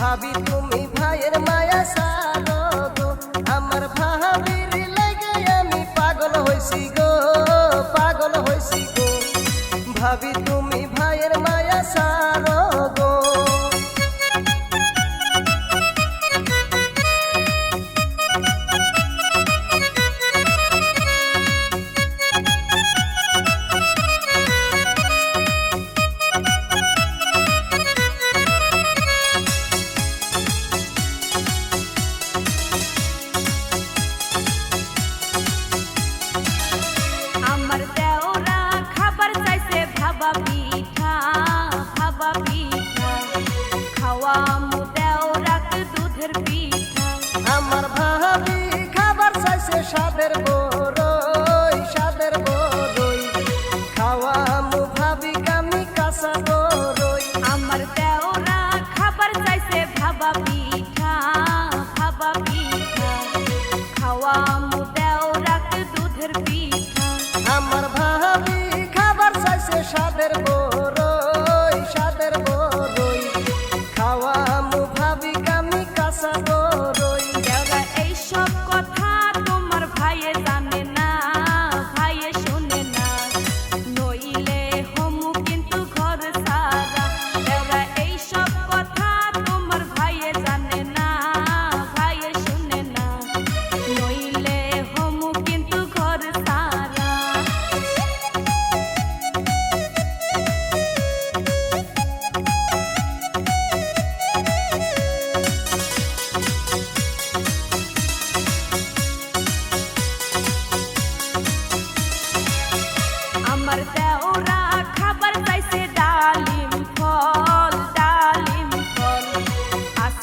ভাবি তুমি ভাইয়ের মায়া সারো গো। আমার ভাবির লাগে আমি পাগল হইছি গো, পাগল হইছি গো। ভাবি তুমি ভাইয়ের মায়া সারো ভাবা পিঠা ভাবা পিঠা। খাওয়া মু দেওরাকে দুধের পিঠা। আমার ভাবি খাবার চাইছে সাদের বড়ই সাদের বড়ই খাওয়া মু ভাবি কামি কাঁচা বড়ই আমার দেওরা খাবার চাইছে ভাবা পিঠা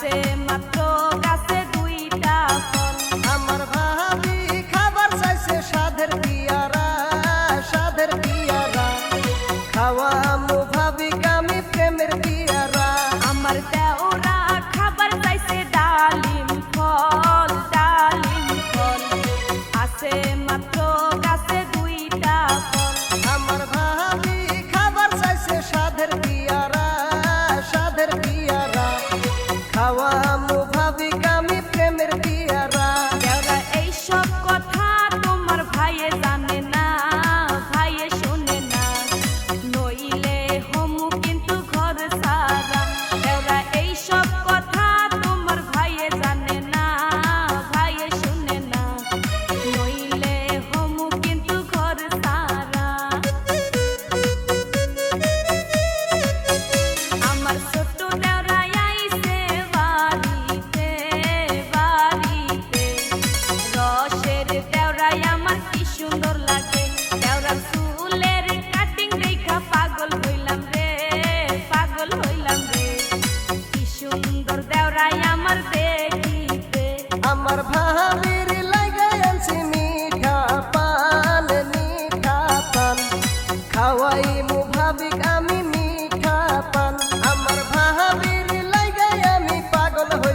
আছে মাত্র গাছে দুইটা ফল। আমার ভাবি খাবার চাইছে সাধের পিয়ারা সাধের পিয়ারা। খাওয়া খাওয়া আমি প্রেমের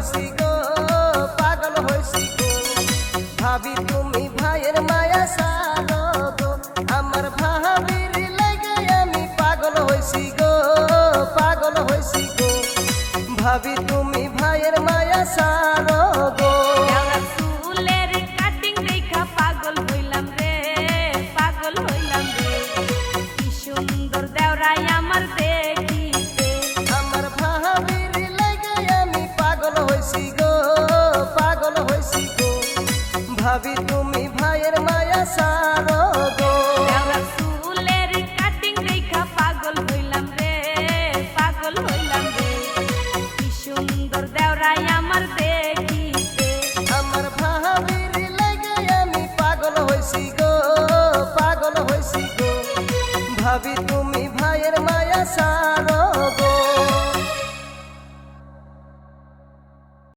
হইছি গো, পাগল হয়েছি গো। ভাবি, তুমি ভাইয়ের মায়া সারো গো। আমার ভাবির লাগে আমি পাগল হয়েছি গো, পাগল হয়েছি গো। ভাবি, তুমি ভাইয়ের মায়া সারো গো পাগল হইছি গো। ভাবি তুমি ভাইয়ের মায়া সারো গো। চুলের কাটিং রেখা পাগল হইলাম রে পাগল হইলাম রে। কি সুন্দর দেওরাই আমার দেখিতে। আমার ভাবির লাগে আমি পাগল হইছি গো পাগল হইছি গো। ভাবি